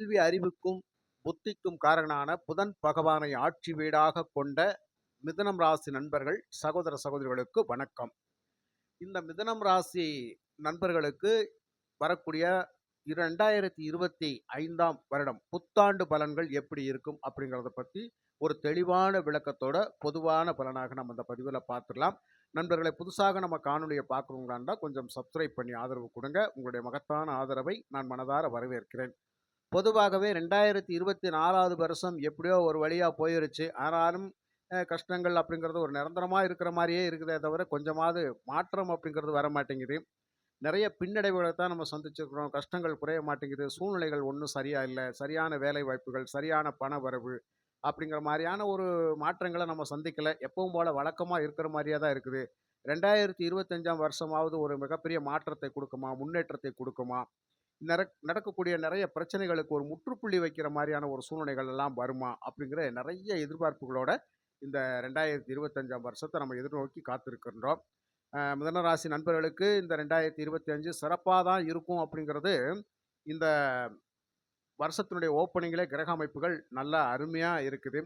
கல்வி அறிவுக்கும் புத்திக்கும் காரணனான புதன் பகவானை ஆட்சி வீடாக கொண்ட மிதனம் ராசி நண்பர்கள் சகோதர சகோதரிகளுக்கு வணக்கம். இந்த மிதனம் ராசி நண்பர்களுக்கு வரக்கூடிய இரண்டாயிரத்தி இருபத்தி ஐந்தாம் வருடம் புத்தாண்டு பலன்கள் எப்படி இருக்கும் அப்படிங்கிறத பற்றி ஒரு தெளிவான விளக்கத்தோட பொதுவான பலனாக நம்ம இந்த பதிவில் பார்த்துடலாம். நண்பர்களை புதுசாக நம்ம காணொலியை பார்க்குறவங்களா இருந்தால் கொஞ்சம் சப்ஸ்கிரைப் பண்ணி ஆதரவு கொடுங்க. உங்களுடைய மகத்தான ஆதரவை நான் மனதார வரவேற்கிறேன். பொதுவாகவே ரெண்டாயிரத்தி இருபத்தி நாலாவது வருஷம் எப்படியோ ஒரு வழியாக போயிருச்சு. ஆனாலும் கஷ்டங்கள் அப்படிங்கிறது ஒரு நிரந்தரமாக இருக்கிற மாதிரியே இருக்குதே தவிர கொஞ்சமாவது மாற்றம் அப்படிங்கிறது வர மாட்டேங்குது. நிறைய பின்னடைவுகளை தான் நம்ம சந்திச்சிருக்கிறோம். கஷ்டங்கள் குறைய மாட்டேங்குது. சூழ்நிலைகள் ஒன்றும் சரியாக இல்லை. சரியான வேலை வாய்ப்புகள் சரியான பண வரவு அப்படிங்கிற மாதிரியான ஒரு மாற்றங்களை நம்ம சந்திக்கலை. எப்பவும் போல் வழக்கமாக இருக்கிற மாதிரியே தான் இருக்குது. ரெண்டாயிரத்தி இருபத்தஞ்சாம் வருஷமாவது ஒரு மிகப்பெரிய மாற்றத்தை கொடுக்குமா? முன்னேற்றத்தை கொடுக்குமா? நடக்கக்கூடிய நிறைய பிரச்சனைகளுக்கு ஒரு முற்றுப்புள்ளி வைக்கிற மாதிரியான ஒரு சூழ்நிலைகள் எல்லாம் வருமா? அப்படிங்கிற நிறைய எதிர்பார்ப்புகளோட இந்த ரெண்டாயிரத்தி இருபத்தஞ்சாம் வருஷத்தை நம்ம எதிர்நோக்கி காத்திருக்கின்றோம். அஹ் மிதன ராசி நண்பர்களுக்கு இந்த ரெண்டாயிரத்தி இருபத்தி அஞ்சு சிறப்பாக தான் இருக்கும் அப்படிங்கிறது இந்த வருஷத்தினுடைய ஓப்பனிங்கில் கிரக அமைப்புகள் நல்லா அருமையாக இருக்குது.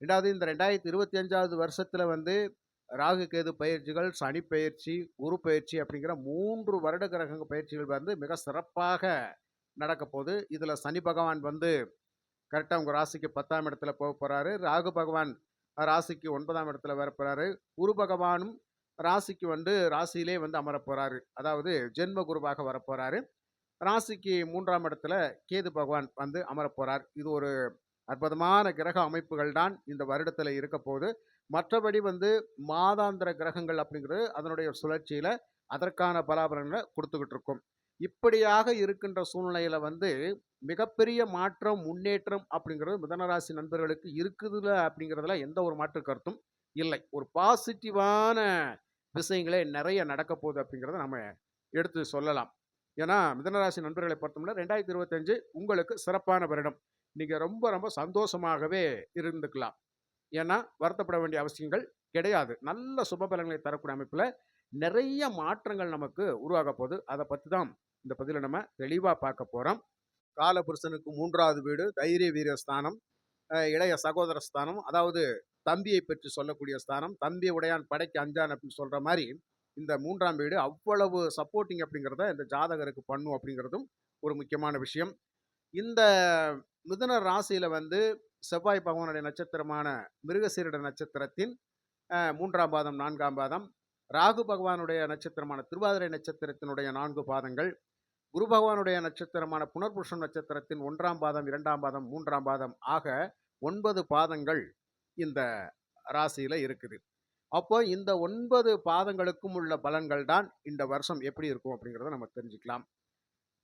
ரெண்டாவது இந்த ரெண்டாயிரத்தி இருபத்தி அஞ்சாவது வருஷத்தில் வந்து ராகு கேது பயிற்சிகள் சனி பயிற்சி குரு பயிற்சி அப்படிங்கிற மூன்று வருட கிரகங்கள் பயிற்சிகள் வந்து மிக சிறப்பாக நடக்க போகுது. இதில் சனி பகவான் வந்து கரெக்டாக உங்கள் ராசிக்கு பத்தாம் இடத்துல போக போகிறாரு ராகு பகவான் ராசிக்கு ஒன்பதாம் இடத்துல வர போகிறாரு குரு பகவானும் ராசிக்கு வந்து ராசியிலே வந்து அமர போகிறாரு அதாவது ஜென்ம குருவாக வரப்போகிறாரு ராசிக்கு மூன்றாம் இடத்துல கேது பகவான் வந்து அமர போகிறார் இது ஒரு அற்புதமான கிரக அமைப்புகள் தான் இந்த வருடத்தில் இருக்க போகுது. மற்றபடி வந்து மாதாந்திர கிரகங்கள் அப்படிங்கிறது அதனுடைய சுழற்சியில் அதற்கான பலாபலங்களை கொடுத்துக்கிட்டு இருக்கும். இப்படியாக இருக்கின்ற சூழ்நிலையில வந்து மிகப்பெரிய மாற்றம் முன்னேற்றம் அப்படிங்கிறது மிதனராசி நண்பர்களுக்கு இருக்குதுல அப்படிங்கிறதுல எந்த ஒரு மாற்று கருத்தும் இல்லை. ஒரு பாசிட்டிவான விஷயங்களே நிறைய நடக்க போகுது அப்படிங்கிறத நம்ம எடுத்து சொல்லலாம். ஏன்னா மிதனராசி நண்பர்களை பொறுத்தவரை ரெண்டாயிரத்தி இருபத்தஞ்சு உங்களுக்கு சிறப்பான வருடம். நீங்கள் ரொம்ப ரொம்ப சந்தோஷமாகவே இருந்துக்கலாம். ஏன்னா வருத்தப்பட வேண்டிய அவசியங்கள் கிடையாது. நல்ல சுப பலன்களை தரக்கூடிய அமைப்பில் நிறைய மாற்றங்கள் நமக்கு உருவாக போகுது. அதை பற்றி தான் இந்த பதிவில் நம்ம தெளிவாக பார்க்க போகிறோம் காலபுருஷனுக்கு மூன்றாவது வீடு தைரிய வீர ஸ்தானம் இளைய சகோதர ஸ்தானம் அதாவது தம்பியை பற்றி சொல்லக்கூடிய ஸ்தானம் தம்பி உடையான் படைக்கு அஞ்சான் அப்படின்னு சொல்கிற மாதிரி இந்த மூன்றாம் வீடு அவ்வளவு சப்போர்ட்டிங் அப்படிங்கிறத இந்த ஜாதகருக்கு பண்ணும் அப்படிங்கிறதும் ஒரு முக்கியமான விஷயம். இந்த மிதுன ராசியில் வந்து செவ்வாய் பகவானுடைய நட்சத்திரமான மிருகசீரட நட்சத்திரத்தின் மூன்றாம் பாதம் நான்காம் பாதம் ராகு பகவானுடைய நட்சத்திரமான திருவாதிரை நட்சத்திரத்தினுடைய நான்கு பாதங்கள் குரு பகவானுடைய நட்சத்திரமான புனர்புருஷம் நட்சத்திரத்தின் ஒன்றாம் பாதம் இரண்டாம் பாதம் மூன்றாம் பாதம் ஆக ஒன்பது பாதங்கள் இந்த ராசியில் இருக்குது. அப்போ இந்த ஒன்பது பாதங்களுக்கும் உள்ள பலன்கள் தான் இந்த வருஷம் எப்படி இருக்கும் அப்படிங்கிறத நம்ம தெரிஞ்சுக்கலாம்.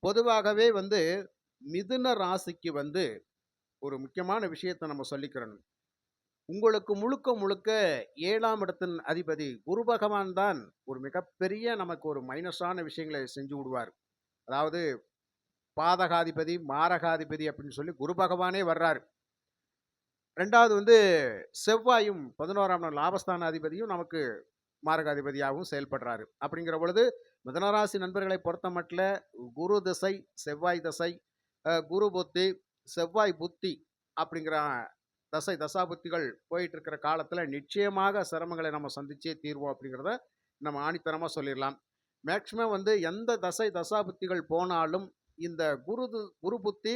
பொதுவாகவே வந்து மிதுன ராசிக்கு வந்து ஒரு முக்கியமான விஷயத்தை நம்ம சொல்லிக்கிறணும். உங்களுக்கு முழுக்க முழுக்க ஏழாம் இடத்தின் அதிபதி குரு பகவான் தான் ஒரு மிகப்பெரிய நமக்கு ஒரு மைனஸான விஷயங்களை செஞ்சு விடுவார். அதாவது பாதகாதிபதி மாரகாதிபதி அப்படின்னு சொல்லி குரு பகவானே வர்றாரு. ரெண்டாவது வந்து செவ்வாயும் பதினோராம் நாள் லாபஸ்தான அதிபதியும் நமக்கு மாரகாதிபதியாகவும் செயல்படுறாரு. அப்படிங்கிற பொழுது மிதனராசி நண்பர்களை பொறுத்த மட்டும் குரு திசை செவ்வாய் திசை குரு புத்தி செவ்வாய் புத்தி அப்படிங்கிற தசை தசாபுத்திகள் போயிட்டு இருக்கிற காலத்தில் நிச்சயமாக சிரமங்களை நம்ம சந்திச்சே தீர்வோம் அப்படிங்கிறத நம்ம ஆணித்தனமாக சொல்லிடலாம். மேக்சிமம் வந்து எந்த தசை தசாபுத்திகள் போனாலும் இந்த குருது குரு புத்தி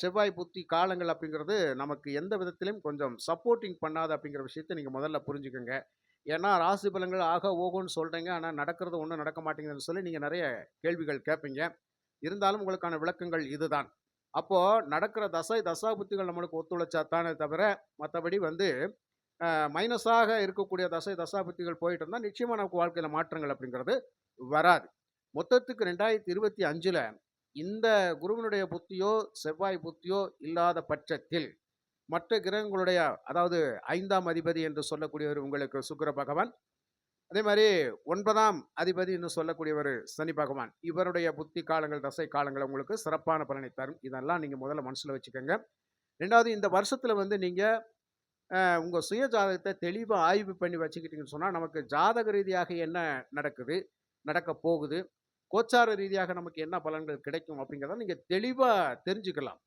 செவ்வாய் புத்தி காலங்கள் அப்படிங்கிறது நமக்கு எந்த விதத்திலையும் கொஞ்சம் சப்போர்ட்டிங் பண்ணாது அப்படிங்கிற விஷயத்தை நீங்கள் முதல்ல புரிஞ்சுக்கோங்க. ஏன்னா ராசி பலங்கள் ஆக ஓகோன்னு சொல்கிறீங்க ஆனால் நடக்கிறது ஒன்றும் நடக்க மாட்டேங்குதுன்னு சொல்லி நீங்கள் நிறைய கேள்விகள் கேட்பீங்க. இருந்தாலும் உங்களுக்கான விளக்கங்கள் இதுதான். அப்போது நடக்கிற தசை தசாபுத்திகள் நம்மளுக்கு ஒத்துழைச்சா தானே தவிர மற்றபடி வந்து மைனஸாக இருக்கக்கூடிய தசை தசாபுத்திகள் போயிட்டு இருந்தால் நிச்சயமாக நமக்கு வாழ்க்கையில் மாற்றங்கள் அப்படிங்கிறது வராது. மொத்தத்துக்கு ரெண்டாயிரத்தி இருபத்தி அஞ்சில் இந்த குருவினுடைய புத்தியோ செவ்வாய் புத்தியோ இல்லாத பட்சத்தில் மற்ற கிரகங்களுடைய அதாவது ஐந்தாம் அதிபதி என்று சொல்லக்கூடியவர் உங்களுக்கு சுக்கர பகவான் அதே மாதிரி ஒன்பதாம் அதிபதி என்று சொல்லக்கூடியவர் சனி பகவான் இவருடைய புத்தி காலங்கள் தசை காலங்கள் உங்களுக்கு சிறப்பான பலனை தரும் இதெல்லாம் நீங்கள் முதல்ல மனசில் வச்சுக்கோங்க ரெண்டாவது இந்த வருஷத்தில் வந்து நீங்கள் உங்கள் சுய ஜாதகத்தை தெளிவாக ஆய்வு பண்ணி வச்சுக்கிட்டீங்கன்னு சொன்னால் நமக்கு ஜாதக ரீதியாக என்ன நடக்குது நடக்க போகுது கோச்சார ரீதியாக நமக்கு என்ன பலன்கள் கிடைக்கும் அப்படிங்கிறத நீங்கள் தெளிவாக தெரிஞ்சுக்கலாம்.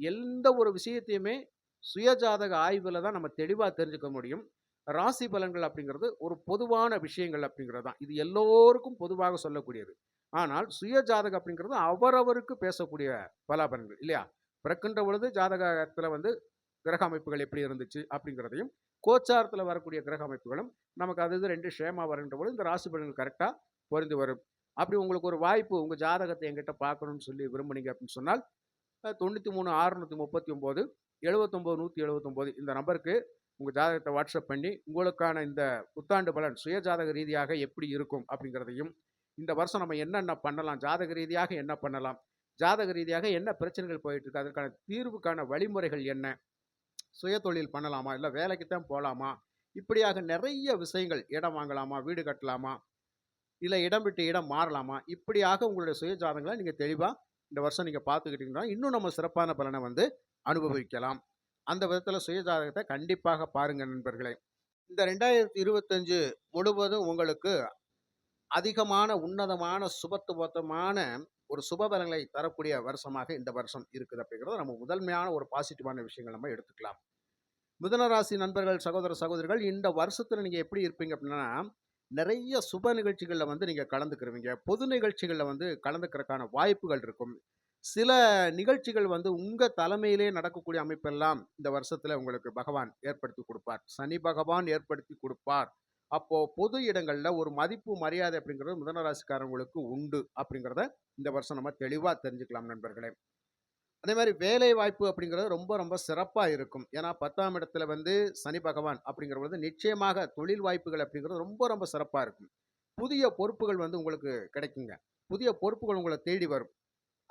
எந்த ஒரு விஷயத்தையுமே சுயஜாதக ஆய்வில் தான் நம்ம தெளிவாக தெரிஞ்சுக்க முடியும். ராசி பலன்கள் அப்படிங்கிறது ஒரு பொதுவான விஷயங்கள் அப்படிங்கிறது தான். இது எல்லோருக்கும் பொதுவாக சொல்லக்கூடியது. ஆனால் சுயஜாதகம் அப்படிங்கிறது அவரவருக்கு பேசக்கூடிய பலாபலன்கள் இல்லையா? பிறக்கின்ற பொழுது ஜாதகத்தில் வந்து கிரக அமைப்புகள் எப்படி இருந்துச்சு அப்படிங்கிறதையும், கோச்சாரத்தில் வரக்கூடிய கிரக அமைப்புகளும் நமக்கு அது இது ரெண்டு ஷேமாக வருகின்ற பொழுது இந்த ராசி பலன்கள் கரெக்டாக பொருந்து வரும். அப்படி உங்களுக்கு ஒரு வாய்ப்பு உங்கள் ஜாதகத்தை எங்கிட்ட பார்க்கணும்னு சொல்லி விரும்புனீங்க அப்படின்னு சொன்னால், தொண்ணூற்றி மூணு ஆறுநூற்றி முப்பத்தி ஒம்பது எழுபத்தொம்போது நூற்றி எழுபத்தொம்போது இந்த நம்பருக்கு உங்கள் ஜாதகத்தை வாட்ஸ்அப் பண்ணி, உங்களுக்கான இந்த புத்தாண்டு பலன் சுயஜாதக ரீதியாக எப்படி இருக்கும் அப்படிங்கிறதையும், இந்த வருஷம் நம்ம என்னென்ன பண்ணலாம்? ஜாதக ரீதியாக என்ன பண்ணலாம்? ஜாதக ரீதியாக என்ன பிரச்சனைகள் போயிட்டுருக்கு அதற்கான தீர்வுக்கான வழிமுறைகள் என்ன? சுயதொழில் பண்ணலாமா? இல்லை வேலைக்கு தான் போகலாமா இப்படியாக நிறைய விஷயங்கள். இடம் வாங்கலாமா? வீடு கட்டலாமா? இல்லை இடம் விட்டு இடம் மாறலாமா? இப்படியாக உங்களுடைய சுயஜாதகங்கள நீங்கள் தெளிவாக இந்த வருஷம் நீங்கள் பார்த்துக்கிட்டீங்கன்னா, இன்னும் நம்ம சிறப்பான பலனை வந்து அனுபவிக்கலாம். அந்த விதத்தில் சுயஜாதகத்தை கண்டிப்பாக பாருங்கள் நண்பர்களே. இந்த 2025 முழுவதும் உங்களுக்கு அதிகமான, உன்னதமான, சுபத்துவத்தமான ஒரு சுபபலங்களை தரக்கூடிய வருஷமாக இந்த வருஷம் இருக்குது அப்படிங்கிறத நம்ம முதன்மையான ஒரு பாசிட்டிவான விஷயங்கள் நம்ம எடுத்துக்கலாம். மிதனராசி நண்பர்கள், சகோதர, சகோதரிகள் இந்த வருஷத்தில் நீங்கள் எப்படி இருப்பீங்க அப்படின்னா, நிறைய சுப நிகழ்ச்சிகளில் வந்து நீங்கள் கலந்துக்கிருவீங்க. பொது நிகழ்ச்சிகளில் வந்து கலந்துக்கிறதுக்கான வாய்ப்புகள் இருக்கும். சில நிகழ்ச்சிகள் வந்து உங்கள் தலைமையிலே நடக்கக்கூடிய அமைப்பெல்லாம் இந்த வருஷத்தில் உங்களுக்கு பகவான் ஏற்படுத்தி கொடுப்பார் சனி பகவான் ஏற்படுத்தி கொடுப்பார் அப்போது பொது இடங்களில் ஒரு மதிப்பு, மரியாதை அப்படிங்கிறது மிதனராசிக்காரங்களுக்கு உண்டு அப்படிங்கிறத இந்த வருஷம் நம்ம தெளிவாக தெரிஞ்சுக்கலாம் நண்பர்களே. அதே மாதிரி வேலை வாய்ப்பு அப்படிங்கிறது ரொம்ப ரொம்ப சிறப்பாக இருக்கும். ஏன்னா 10ஆம் இடத்துல வந்து சனி பகவான் அப்படிங்கிற பொழுது நிச்சயமாக தொழில் வாய்ப்புகள் அப்படிங்கிறது ரொம்ப ரொம்ப சிறப்பாக இருக்கும். புதிய பொறுப்புகள் வந்து உங்களுக்கு கிடைக்குங்க. புதிய பொறுப்புகள் உங்களை தேடி வரும்.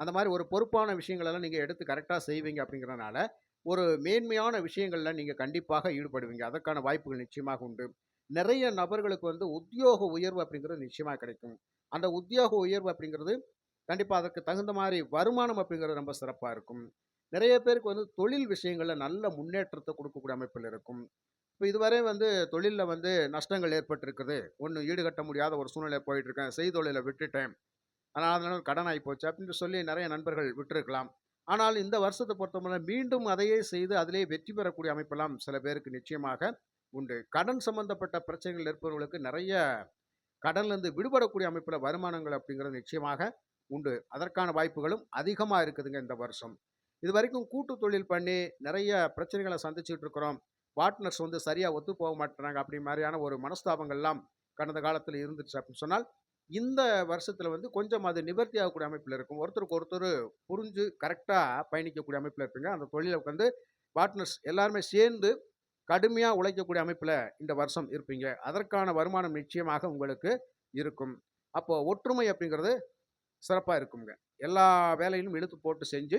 அந்த மாதிரி ஒரு பொறுப்பான விஷயங்களெல்லாம் நீங்கள் எடுத்து கரெக்டாக செய்வீங்க அப்படிங்கிறனால, ஒரு மேன்மையான விஷயங்களில் நீங்கள் கண்டிப்பாக ஈடுபடுவீங்க. அதற்கான வாய்ப்புகள் நிச்சயமாக உண்டு. நிறைய நபர்களுக்கு வந்து உத்தியோக உயர்வு அப்படிங்கிறது நிச்சயமாக கிடைக்கும். அந்த உத்தியோக உயர்வு அப்படிங்கிறது கண்டிப்பாக அதற்கு தகுந்த மாதிரி வருமானம் அப்படிங்கிறது ரொம்ப சிறப்பாக இருக்கும். நிறைய பேருக்கு வந்து தொழில் விஷயங்களில் நல்ல முன்னேற்றத்தை கொடுக்கக்கூடிய அமைப்பில் இருக்கும். இப்போ இதுவரை வந்து தொழிலில் வந்து நஷ்டங்கள் ஏற்பட்டிருக்குது. ஒன்று ஈடுகட்ட முடியாத ஒரு சூழ்நிலை போயிட்டுருக்கேன் செய்தொழிலை செய்தொழில விட்டுட்டேன். ஆனால் அதனால் கடன் ஆகிப்போச்சு போச்சு அப்படின்னு சொல்லி நிறைய நண்பர்கள் விட்டுருக்கலாம் ஆனால் இந்த வருஷத்தை பொறுத்தவரை மீண்டும் அதையே செய்து அதிலேயே வெற்றி பெறக்கூடிய அமைப்பெல்லாம் சில பேருக்கு நிச்சயமாக உண்டு. கடன் சம்பந்தப்பட்ட பிரச்சனைகள் இருப்பவர்களுக்கு நிறைய கடன்லேருந்து விடுபடக்கூடிய அமைப்பில் வருமானங்கள் அப்படிங்கிறது நிச்சயமாக உண்டு. அதற்கான வாய்ப்புகளும் அதிகமாக இருக்குதுங்க இந்த வருஷம். இது வரைக்கும் கூட்டு தொழில் பண்ணி நிறைய பிரச்சனைகளை சந்திச்சுட்டு இருக்கிறோம். பார்ட்னர்ஸ் வந்து சரியாக ஒத்து போக மாட்டேறாங்க அப்படி மாதிரியான ஒரு மனஸ்தாபங்கள்லாம் கடந்த காலத்தில் இருந்துச்சு அப்படின்னு சொன்னால், இந்த வருஷத்துல வந்து கொஞ்சம் அது நிவர்த்தி ஆகக்கூடிய அமைப்புல இருக்கும். ஒருத்தருக்கு ஒருத்தர் புரிஞ்சு கரெக்டாக பயணிக்கக்கூடிய அமைப்புல இருப்பீங்க. அந்த தொழில உட்காந்து பார்ட்னர்ஸ் எல்லாருமே சேர்ந்து கடுமையா உழைக்கக்கூடிய அமைப்புல இந்த வருஷம் இருப்பீங்க. அதற்கான வருமானம் நிச்சயமாக உங்களுக்கு இருக்கும். அப்போ ஒற்றுமை அப்படிங்கிறது சிறப்பா இருக்குங்க. எல்லா வேலையிலும் இழுத்து போட்டு செஞ்சு,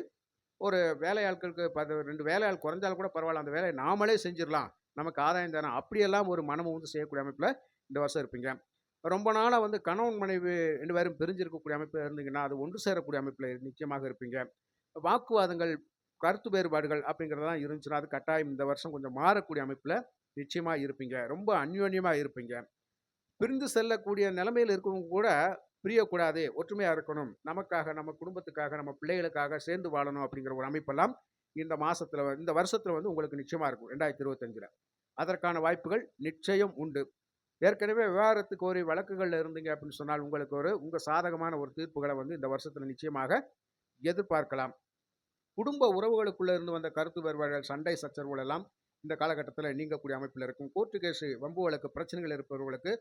ஒரு வேலையாட்களுக்கு பத்து ரெண்டு வேலையாள் குறைஞ்சாலும் கூட பரவாயில்ல அந்த வேலையை நாமளே செஞ்சிடலாம் நமக்கு ஆதாயம் தானே. அப்படியெல்லாம் ஒரு மனமும் வந்து செய்யக்கூடிய அமைப்பில் இந்த வருஷம் இருப்பீங்க. ரொம்ப நாளாக வந்து கணவன், மனைவி ரெண்டு பேரும் பிரிஞ்சிருக்கக்கூடிய அமைப்பில் இருந்தீங்கன்னா, அது ஒன்று சேரக்கூடிய அமைப்பில் நிச்சயமாக இருப்பீங்க. வாக்குவாதங்கள், கருத்து வேறுபாடுகள் அப்படிங்கிறதெல்லாம் இருந்துச்சுன்னா, அது கட்டாயம் இந்த வருஷம் கொஞ்சம் மாறக்கூடிய அமைப்பில் நிச்சயமாக இருப்பீங்க. ரொம்ப அந்யோன்யமாக இருப்பீங்க. பிரிந்து செல்லக்கூடிய நிலைமையில் இருக்கவங்க கூட பிரியக்கூடாது. ஒற்றுமையாக இருக்கணும். நமக்காக, நம்ம குடும்பத்துக்காக, நம்ம பிள்ளைகளுக்காக சேர்ந்து வாழணும் அப்படிங்கிற ஒரு அமைப்பெல்லாம் இந்த மாதத்தில் இந்த வருஷத்தில் வந்து உங்களுக்கு நிச்சயமாக இருக்கும். 2025ல. அதற்கான வாய்ப்புகள் நிச்சயம் உண்டு. ஏற்கனவே விவாகரத்து கோரி வழக்குகளில் இருந்தீங்க அப்படின்னு சொன்னால், உங்களுக்கு ஒரு உங்கள் சாதகமான ஒரு தீர்ப்புகளை வந்து இந்த வருஷத்தில் நிச்சயமாக எதிர்பார்க்கலாம். குடும்ப உறவுகளுக்குள்ளே இருந்து வந்த கருத்து வேறுபாடுகள், சண்டை சச்சரவுகள் எல்லாம் இந்த காலகட்டத்தில் நீங்கக்கூடிய அமைப்பில் இருக்கும். கோர்ட்டு கேஸு வம்பு வழக்கு பிரச்சனைகள் இருப்பவர்களுக்கு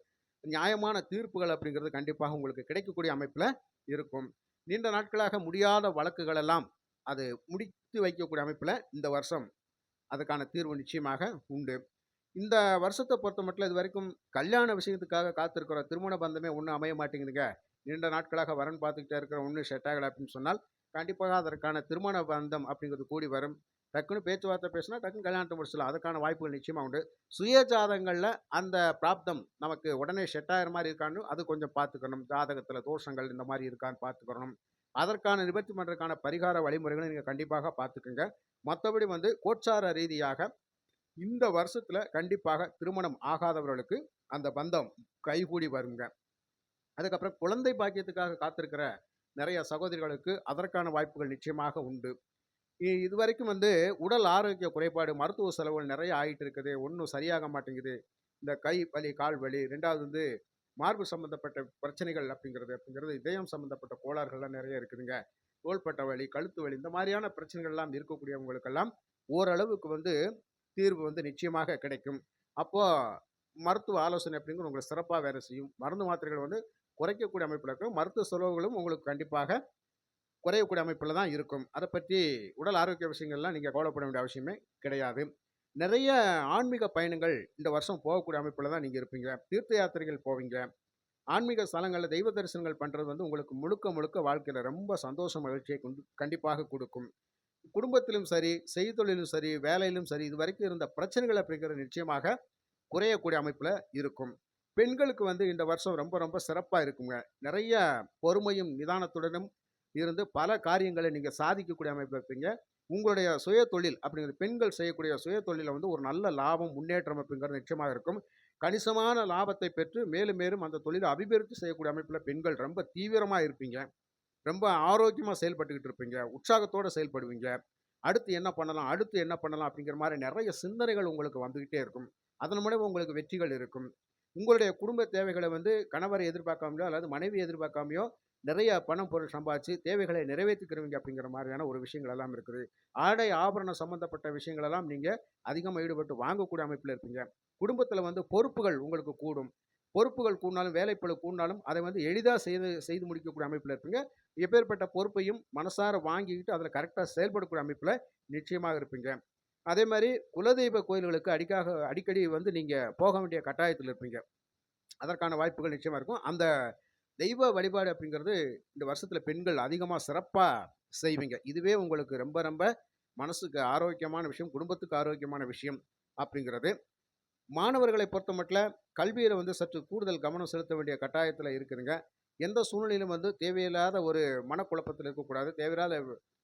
நியாயமான தீர்ப்புகள் அப்படிங்கிறது கண்டிப்பாக உங்களுக்கு கிடைக்கக்கூடிய அமைப்பில் இருக்கும். நீண்ட நாட்களாக முடியாத வழக்குகள் எல்லாம் அது முடித்து வைக்கக்கூடிய அமைப்பில் இந்த வருஷம் அதுக்கான தீர்வு நிச்சயமாக உண்டு. இந்த வருஷத்தை பொறுத்த மட்டும் இது வரைக்கும் கல்யாண விஷயத்துக்காக காத்திருக்கிற திருமண பந்தமே ஒன்றும் அமைய மாட்டேங்குதுங்க. நீண்ட நாட்களாக வரன் பார்த்துக்கிட்டே இருக்கிறோம். ஒன்று செட் ஆகலை அப்படின்னு சொன்னால், கண்டிப்பாக அதற்கான திருமண பந்தம் அப்படிங்கிறது கூடி வரும். டக்குன்னு பேச்சுவார்த்தை பேசினா டக்குனு கல்யாணத்தை முடிச்சிடலாம். அதுக்கான வாய்ப்புகள் நிச்சயமாக உண்டு. சுய ஜாதகங்களில் அந்த பிராப்தம் நமக்கு உடனே செட் ஆகிற மாதிரி இருக்கான்னு அது கொஞ்சம் பார்த்துக்கணும். ஜாதகத்தில் தோஷங்கள் இந்த மாதிரி இருக்கான்னு பார்த்துக்கிறணும். அதற்கான நிவர்த்தி பண்ணுறதுக்கான பரிகார வழிமுறைகளை நீங்கள் கண்டிப்பாக பார்த்துக்குங்க மற்றபடி வந்து கோச்சார ரீதியாக இந்த வருஷத்துல கண்டிப்பாக திருமணம் ஆகாதவர்களுக்கு அந்த பந்தம் கைகூடி வருங்க. அதுக்கப்புறம் குழந்தை பாக்கியத்துக்காக காத்திருக்கிற நிறைய சகோதரிகளுக்கு அதற்கான வாய்ப்புகள் நிச்சயமாக உண்டு. இதுவரைக்கும் வந்து உடல் ஆரோக்கிய குறைபாடு மருத்துவ செலவுகள் நிறைய ஆயிட்டு இருக்குது. ஒன்றும் சரியாக மாட்டேங்குது. இந்த கை வலி கால் வலி ரெண்டாவது வந்து மார்பு சம்பந்தப்பட்ட பிரச்சனைகள் அப்படிங்கிறது அப்படிங்கிறது இதயம் சம்பந்தப்பட்ட கோளாறுகள்லாம் நிறைய இருக்குதுங்க. தோள்பட்ட வலி கழுத்து வலி இந்த மாதிரியான பிரச்சனைகள்லாம் இருக்கக்கூடியவங்களுக்கெல்லாம் ஓரளவுக்கு வந்து தீர்வு வந்து நிச்சயமாக கிடைக்கும். அப்போது மருத்துவ ஆலோசனை அப்படிங்கிறது உங்களுக்கு சிறப்பாக வேலை செய்யும். மருந்து மாத்திரைகள் வந்து குறைக்கக்கூடிய அமைப்பில் இருக்கும். மருத்துவ செலவுகளும் உங்களுக்கு கண்டிப்பாக குறையக்கூடிய அமைப்பில் தான் இருக்கும். அதை பற்றி உடல் ஆரோக்கிய விஷயங்கள்லாம் நீங்கள் கவலைப்பட வேண்டிய அவசியமே கிடையாது. நிறைய ஆன்மீக பயணங்கள் இந்த வருஷம் போகக்கூடிய அமைப்பில் தான் நீங்கள் இருப்பீங்க. தீர்த்த யாத்திரைகள் போவீங்க. ஆன்மீக ஸ்தலங்களில் தெய்வ தரிசனங்கள் பண்ணுறது வந்து உங்களுக்கு முழுக்க முழுக்க வாழ்க்கையில் ரொம்ப சந்தோஷ மகிழ்ச்சியை கொண்டு கண்டிப்பாக கொடுக்கும். குடும்பத்திலும் சரி செய்தொழிலும் சரி வேலையிலும் சரி இது வரைக்கும் இருந்த பிரச்சனைகள் அப்படிங்கிறது நிச்சயமாக குறையக்கூடிய அமைப்பில் இருக்கும். பெண்களுக்கு வந்து இந்த வருஷம் ரொம்ப ரொம்ப சிறப்பாக இருக்குங்க. நிறைய பொறுமையும் நிதானத்துடனும் இருந்து பல காரியங்களை நீங்கள் சாதிக்கக்கூடிய அமைப்பு இருப்பீங்க. உங்களுடைய சுய தொழில் அப்படிங்கிற பெண்கள் செய்யக்கூடிய சுய தொழிலில் வந்து ஒரு நல்ல லாபம் முன்னேற்றம் அப்படிங்கிறது நிச்சயமாக இருக்கும். கணிசமான லாபத்தை பெற்று மேலும் மேலும் அந்த தொழிலை அபிவிருத்தி செய்யக்கூடிய அமைப்பில் பெண்கள் ரொம்ப தீவிரமாக இருப்பீங்க. ரொம்ப ஆரோக்கியமாக செயல்பட்டுக்கிட்டு இருப்பீங்க. உற்சாகத்தோடு செயல்படுவீங்க. அடுத்து என்ன பண்ணலாம்? அடுத்து என்ன பண்ணலாம்? அப்படிங்கிற மாதிரி நிறைய சிந்தனைகள் உங்களுக்கு வந்துக்கிட்டே இருக்கும். அதன் மூலமாக உங்களுக்கு வெற்றிகள் இருக்கும். உங்களுடைய குடும்ப தேவைகளை வந்து கணவரை எதிர்பார்க்காமலையோ அல்லது மனைவி எதிர்பார்க்காமையோ நிறைய பணம் பொருள் சம்பாதிச்சு தேவைகளை நிறைவேற்றிக்கிறவங்க அப்படிங்கிற மாதிரியான ஒரு விஷயங்கள் எல்லாம் இருக்குது. ஆடை ஆபரணம் சம்மந்தப்பட்ட விஷயங்களெல்லாம் நீங்கள் அதிகமாக ஈடுபட்டு வாங்கக்கூடிய அமைப்பில் இருப்பீங்க. குடும்பத்தில் வந்து பொறுப்புகள் உங்களுக்கு கூடும். பொறுப்புகள் கூடினாலும் வேலைப்பளு கூடினாலும் அதை வந்து எளிதாக செய்து செய்து முடிக்கக்கூடிய அமைப்பில் இருப்பீங்க. எப்பேற்பட்ட பொறுப்பையும் மனசார வாங்கிக்கிட்டு அதில் கரெக்டாக செயல்படக்கூடிய அமைப்பில் நிச்சயமாக இருப்பீங்க. அதே மாதிரி குலதெய்வ கோயில்களுக்கு அடிக்காக அடிக்கடி வந்து நீங்கள் போக வேண்டிய கட்டாயத்தில் இருப்பீங்க. அதற்கான வாய்ப்புகள் நிச்சயமாக இருக்கும். அந்த தெய்வ வழிபாடு அப்படிங்கிறது இந்த வருஷத்தில் பெண்கள் அதிகமாக சிறப்பாக செய்வீங்க. இதுவே உங்களுக்கு ரொம்ப ரொம்ப மனசுக்கு ஆரோக்கியமான விஷயம் குடும்பத்துக்கு ஆரோக்கியமான விஷயம் அப்படிங்கிறது. மாணவர்களை பொறுத்த மட்டும் கல்வியில் வந்து சற்று கூடுதல் கவனம் செலுத்த வேண்டிய கட்டாயத்தில் இருக்குதுங்க. எந்த சூழ்நிலையிலும் வந்து தேவையில்லாத ஒரு மனக்குழப்பத்தில் இருக்கக்கூடாது. தேவையில்லாத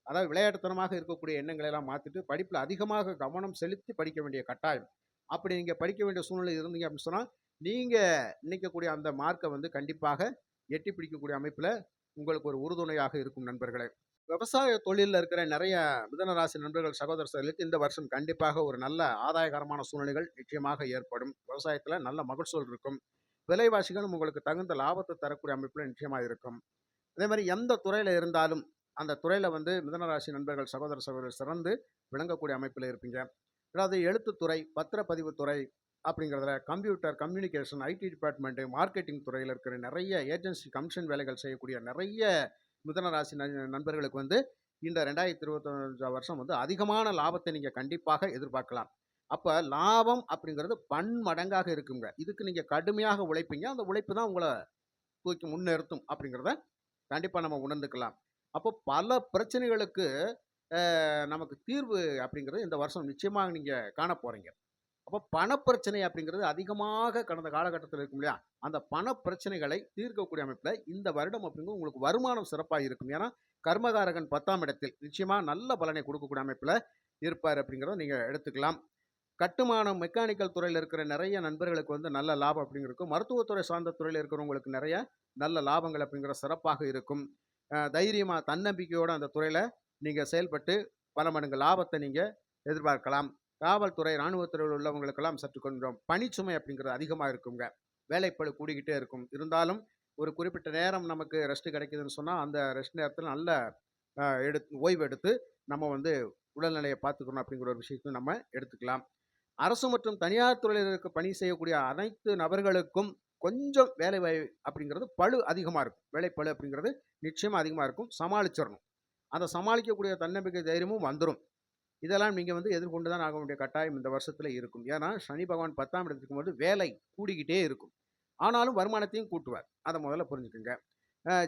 அதாவது விளையாட்டுத்தனமாக இருக்கக்கூடிய எண்ணங்களை எல்லாம் மாற்றிட்டு படிப்பில் அதிகமாக கவனம் செலுத்தி படிக்க வேண்டிய கட்டாயம். அப்படி நீங்கள் படிக்க வேண்டிய சூழ்நிலை இருந்தீங்க அப்படின்னு சொன்னால் நீங்கள் நினைக்கக்கூடிய அந்த மார்க்கை வந்து கண்டிப்பாக எட்டி பிடிக்கக்கூடிய அமைப்பில் உங்களுக்கு ஒரு உறுதுணையாக இருக்கும் நண்பர்களே. விவசாய தொழிலில் இருக்கிற நிறைய மிதனராசி நண்பர்கள் சகோதர இந்த வருஷம் கண்டிப்பாக ஒரு நல்ல ஆதாயகரமான சூழ்நிலைகள் நிச்சயமாக ஏற்படும். விவசாயத்தில் நல்ல மகசூல் இருக்கும். விலைவாசிகளும் உங்களுக்கு தகுந்த லாபத்தை தரக்கூடிய அமைப்பில் நிச்சயமாக இருக்கும். அதே மாதிரி எந்த துறையில் இருந்தாலும் அந்த துறையில் வந்து மிதனராசி நண்பர்கள் சகோதர சகோதரர் சிறந்து விளங்கக்கூடிய அமைப்பில் இருப்பீங்க. அதாவது எழுத்துத்துறை பத்திரப்பதிவுத்துறை அப்படிங்கிறதுல computer communication IT department marketing துறையில் இருக்கிற நிறைய ஏஜென்சி கமிஷன் வேலைகள் செய்யக்கூடிய நிறைய மிதன ராசி நண்பர்களுக்கு வந்து இந்த ரெண்டாயிரத்தி இருபத்தஞ்சாம் வருஷம் வந்து அதிகமான லாபத்தை நீங்கள் கண்டிப்பாக எதிர்பார்க்கலாம். அப்போ லாபம் அப்படிங்கிறது பன்மடங்காக இருக்குங்க. இதுக்கு நீங்கள் கடுமையாக உழைப்பீங்க. அந்த உழைப்பு தான் உங்களை தூக்கி முன்னிறுத்தும் அப்படிங்கிறத கண்டிப்பாக நம்ம உணர்ந்துக்கலாம். அப்போ பல பிரச்சனைகளுக்கு நமக்கு தீர்வு அப்படிங்கிறது இந்த வருஷம் நிச்சயமாக நீங்கள் காண போகிறீங்க அப்போ பணப்பிரச்சனை அப்படிங்கிறது அதிகமாக கடந்த காலகட்டத்தில் இருக்கும் இல்லையா? அந்த பண பிரச்சனைகளை தீர்க்கக்கூடிய அமைப்பில் இந்த வருடம் அப்படிங்கிறது உங்களுக்கு வருமானம் சிறப்பாக இருக்கும். ஏன்னா கர்மகாரகன் பத்தாம் இடத்தில் நிச்சயமாக நல்ல பலனை கொடுக்கக்கூடிய அமைப்பில் இருப்பார் அப்படிங்கிறத நீங்கள் எடுத்துக்கலாம். கட்டுமானம் மெக்கானிக்கல் துறையில் இருக்கிற நிறைய நண்பர்களுக்கு வந்து நல்ல லாபம் அப்படிங்கிறதுக்கும் மருத்துவத்துறை சார்ந்த துறையில் இருக்கிறவங்களுக்கு நிறைய நல்ல லாபங்கள் அப்படிங்கிற சிறப்பாக இருக்கும். தைரியமாக தன்னம்பிக்கையோடு அந்த துறையில் நீங்கள் செயல்பட்டு பல மடங்கு லாபத்தை நீங்கள் எதிர்பார்க்கலாம். காவல்துறை இராணுவத்துறையில் உள்ளவங்களுக்கெல்லாம் சற்று கொஞ்சம் பணிச்சுமை அப்படிங்கிறது அதிகமாக இருக்குங்க. வேலைப்பளு கூடிக்கிட்டே இருக்கும். இருந்தாலும் ஒரு குறிப்பிட்ட நேரம் நமக்கு ரெஸ்ட் கிடைக்குதுன்னு சொன்னால் அந்த ரெஸ்ட் நேரத்தில் நல்ல எடுத்து ஓய்வு எடுத்து நம்ம வந்து உடல்நிலையை பார்த்துக்கணும் அப்படிங்கிற ஒரு விஷயத்தையும் நம்ம எடுத்துக்கலாம். அரசு மற்றும் தனியார் துறையில் இருக்க பணி செய்யக்கூடிய அனைத்து நபர்களுக்கும் கொஞ்சம் வேலை வாய் அப்படிங்கிறது பளு அதிகமாக இருக்கும். வேலைப்பளு அப்படிங்கிறது நிச்சயமாக அதிகமாக இருக்கும். சமாளிச்சிடணும் அதை சமாளிக்கக்கூடிய தன்னம்பிக்கை தைரியமும் வந்துடும் இதெல்லாம் நீங்கள் வந்து எதிர்கொண்டு தான் ஆக வேண்டிய கட்டாயம் இந்த வருஷத்தில் இருக்கும். ஏன்னா சனி பகவான் பத்தாம் இடத்துக்கு போது வேலை கூடிக்கிட்டே இருக்கும். ஆனாலும் வருமானத்தையும் கூட்டுவார். அதை முதல்ல புரிஞ்சுக்குங்க.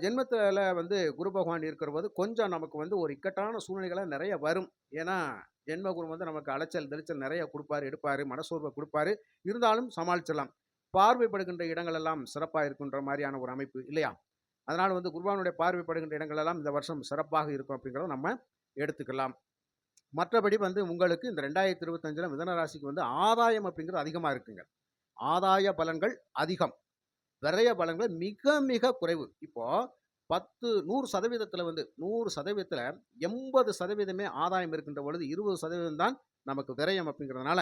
ஜென்மத்தில் வந்து குரு பகவான் இருக்கிற போது கொஞ்சம் நமக்கு வந்து ஒரு இக்கட்டான சூழ்நிலைகளாக நிறைய வரும். ஏன்னா ஜென்ம குரு வந்து நமக்கு அலைச்சல் தெளிச்சல் நிறைய கொடுப்பாரு எடுப்பார் மனசோர்வை கொடுப்பாரு. இருந்தாலும் சமாளிச்சிடலாம். பார்வைப்படுகின்ற இடங்களெல்லாம் சிறப்பாக இருக்குன்ற மாதிரியான ஒரு அமைப்பு இல்லையா? அதனால் வந்து குருபானுடைய பார்வைப்படுகின்ற இடங்களெல்லாம் இந்த வருஷம் சிறப்பாக இருக்கும் அப்படிங்கிறத நம்ம எடுத்துக்கலாம். மற்றபடி வந்து உங்களுக்கு இந்த ரெண்டாயிரத்தி இருபத்தஞ்சில் மிதன ராசிக்கு வந்து ஆதாயம் அப்படிங்கிறது அதிகமாக இருக்குங்க. ஆதாய பலன்கள் அதிகம். விரைய பலன்கள் மிக மிக குறைவு. இப்போது பத்து நூறு சதவீதத்தில் வந்து நூறு சதவீதத்தில் எண்பது சதவீதமே ஆதாயம் இருக்கின்ற பொழுது இருபது சதவீதம் தான் நமக்கு விரயம் அப்படிங்கிறதுனால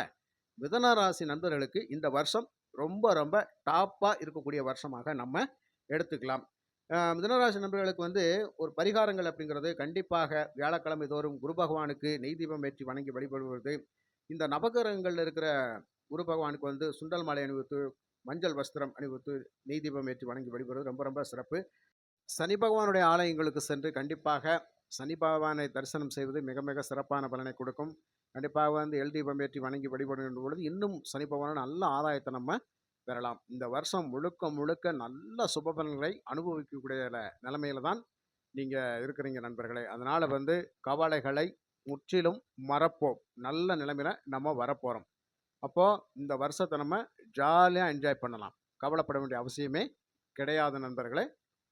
மிதன ராசி நண்பர்களுக்கு இந்த வருஷம் ரொம்ப ரொம்ப டாப்பாக இருக்கக்கூடிய வருஷமாக நம்ம எடுத்துக்கலாம். மிதனராசி நண்பர்களுக்கு வந்து ஒரு பரிகாரங்கள் அப்படிங்கிறது கண்டிப்பாக வியாழக்கிழமை தோறும் குரு பகவானுக்கு நெய் தீபம் ஏற்றி வணங்கி வழிபடுவது. இந்த நவகிரகங்களில் இருக்கிற குரு பகவானுக்கு வந்து சுண்டல் மாலை அணிவித்து மஞ்சள் வஸ்திரம் அணிவித்து நெய் தீபம் ஏற்றி வணங்கி வழிபடுவது ரொம்ப ரொம்ப சிறப்பு. சனி பகவானுடைய ஆலயங்களுக்கு சென்று கண்டிப்பாக சனி பகவானை தரிசனம் செய்வது மிக மிக சிறப்பான பலனை கொடுக்கும். கண்டிப்பாக வந்து எல் தீபம் ஏற்றி வணங்கி வழிபடுகின்ற பொழுது இன்னும் சனி பகவானோட நல்ல ஆதாயத்தை நம்ம பெறலாம். இந்த வருஷம் முழுக்க முழுக்க நல்ல சுபபலன்களை அனுபவிக்கக்கூடிய நிலைமையில தான் நீங்கள் இருக்கிறீங்க நண்பர்களே. அதனால் வந்து கவலைகளை முற்றிலும் மறப்போம். நல்ல நிலைமையில நம்ம வரப்போகிறோம் அப்போது இந்த வருஷத்தை நம்ம ஜாலியாக என்ஜாய் பண்ணலாம். கவலைப்பட வேண்டிய அவசியமே கிடையாது நண்பர்களே.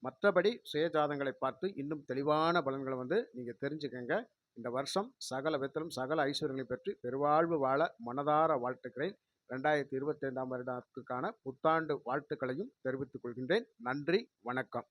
மற்றபடி சுயஜாதங்களை பார்த்து இன்னும் தெளிவான பலன்களை வந்து நீங்கள் தெரிஞ்சுக்கங்க. இந்த வருஷம் சகல விதத்திலும் சகல ஐஸ்வர்யங்களை பெற்று பெருவாழ்வு வாழ மனதார வாழ்த்துக்கிறேன். ரெண்டாயிரத்தி இருபத்தைந்தாம் வருடத்துக்கான புத்தாண்டு வாழ்த்துக்களையும் தெரிவித்துக் கொள்கின்றேன். நன்றி வணக்கம்.